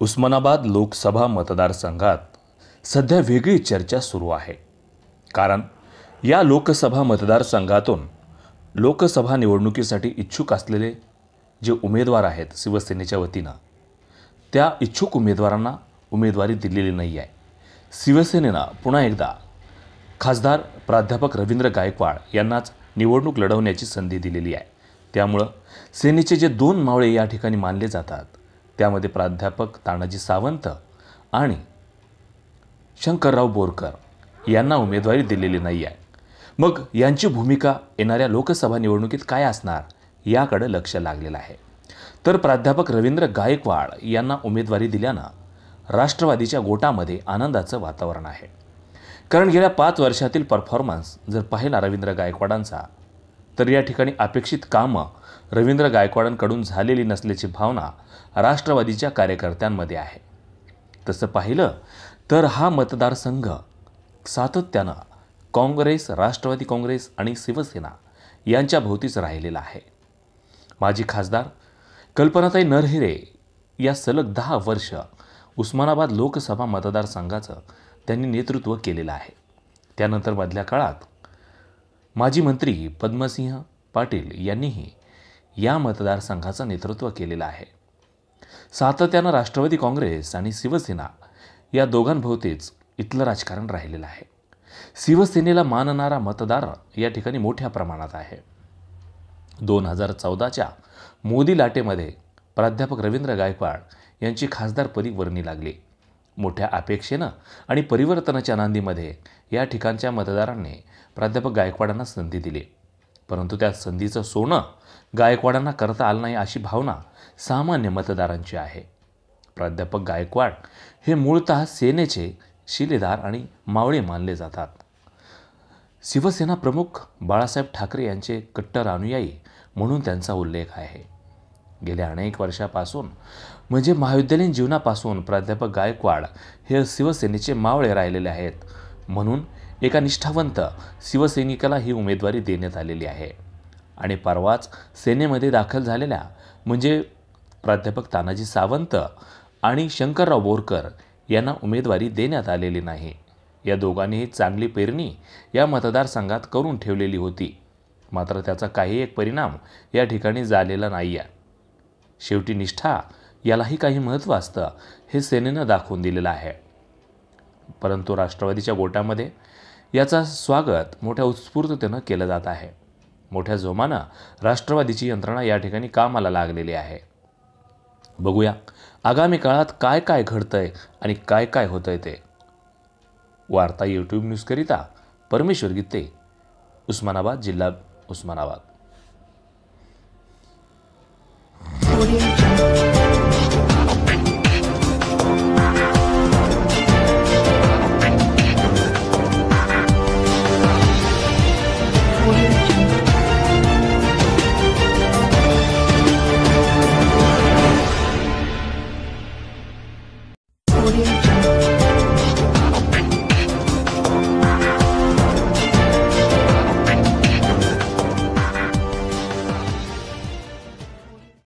उस्मानाबाद लोकसभा मतदारसंघात सध्या वेगळी चर्चा सुरू आहे. कारण या लोकसभा मतदारसंघातून लोकसभा निवडणुकीसाठी इच्छुक असलेले जे उमेदवार आहेत शिवसेनेच्या वतीनं त्या इच्छुक उमेदवारांना उमेदवारी दिलेली नाही आहे. शिवसेनेनं पुन्हा एकदा खासदार प्राध्यापक रवींद्र गायकवाड यांनाच निवडणूक लढवण्याची संधी दिलेली आहे. त्यामुळं सेनेचे जे दोन मावळे या ठिकाणी मानले जातात त्यामध्ये प्राध्यापक तानाजी सावंत आणि शंकरराव बोरकर यांना उमेदवारी दिलेली नाही आहे. मग यांची भूमिका येणाऱ्या लोकसभा निवडणुकीत काय असणार याकडे लक्ष लागलेलं आहे. तर प्राध्यापक रवींद्र गायकवाड यांना उमेदवारी दिल्यानं राष्ट्रवादीच्या गोटामध्ये आनंदाचं वातावरण आहे. कारण गेल्या पाच वर्षातील परफॉर्मन्स जर पाहिला रवींद्र गायकवाडांचा तर या ठिकाणी अपेक्षित कामं रवींद्र गायकवाडांकडून झालेली नसल्याची भावना राष्ट्रवादीच्या कार्यकर्त्यांमध्ये आहे. तसं पाहिलं तर हा मतदारसंघ सातत्यानं काँग्रेस राष्ट्रवादी काँग्रेस आणि शिवसेना यांच्या भोवतीच राहिलेला आहे. माजी खासदार कल्पनाताई नरहिरे या सलग दहा वर्ष उस्मानाबाद लोकसभा मतदारसंघाचं त्यांनी नेतृत्व केलेलं आहे. त्यानंतर मधल्या काळात माजी मंत्री पद्मसिंह पाटील यांनीही या मतदारसंघाचं नेतृत्व केलेलं आहे. सातत्यानं राष्ट्रवादी काँग्रेस आणि शिवसेना या दोघांभोवतीच इथलं राजकारण राहिलेलं आहे. शिवसेनेला मानणारा मतदार या ठिकाणी मोठ्या प्रमाणात आहे. दोन हजार चौदाच्या मोदी लाटेमध्ये प्राध्यापक रवींद्र गायकवाड यांची खासदारपदी वर्णी लागली. मोठ्या अपेक्षेनं आणि परिवर्तनाच्या नांदीमध्ये या ठिकाणच्या मतदारांनी प्राध्यापक गायकवाडांना संधी दिली. परंतु त्या संधीचं सोनं गायकवाडांना करता आलं नाही अशी भावना सामान्य मतदारांची आहे. प्राध्यापक गायकवाड हे मूळतः सेनेचे शिलेदार आणि मावळे मानले जातात. शिवसेना प्रमुख बाळासाहेब ठाकरे यांचे कट्टर अनुयायी म्हणून त्यांचा उल्लेख आहे. गेल्या अनेक वर्षापासून म्हणजे महाविद्यालयीन जीवनापासून प्राध्यापक गायकवाड हे शिवसेनेचे मावळे राहिलेले आहेत. म्हणून एका निष्ठावंत शिवसैनिकाला ही उमेदवारी देण्यात आलेली आहे. आणि परवाच सेनेमध्ये दाखल झालेल्या म्हणजे प्राध्यापक तानाजी सावंत आणि शंकरराव बोरकर यांना उमेदवारी देण्यात आलेली नाही. या दोघांनीही चांगली पेरणी या मतदारसंघात करून ठेवलेली होती. मात्र त्याचा काही एक परिणाम या ठिकाणी झालेला नाही आहे शेवटी निष्ठा यालाही काही महत्त्व असतं हे सेनेनं दाखवून दिलेलं आहे. परंतु राष्ट्रवादीच्या गोटामध्ये याचा स्वागत मोठ्या उत्स्फूर्ततेनं केलं जात आहे. मोठ्या जोमानं राष्ट्रवादीची यंत्रणा या ठिकाणी कामाला लागलेली आहे. बघूया. आगामी काळात काय काय घडतंय आणि काय काय होतंय ते. वार्ता यूट्यूब न्यूजकरिता परमेश्वर गीते उस्मानाबाद जिल्हा उस्मानाबाद.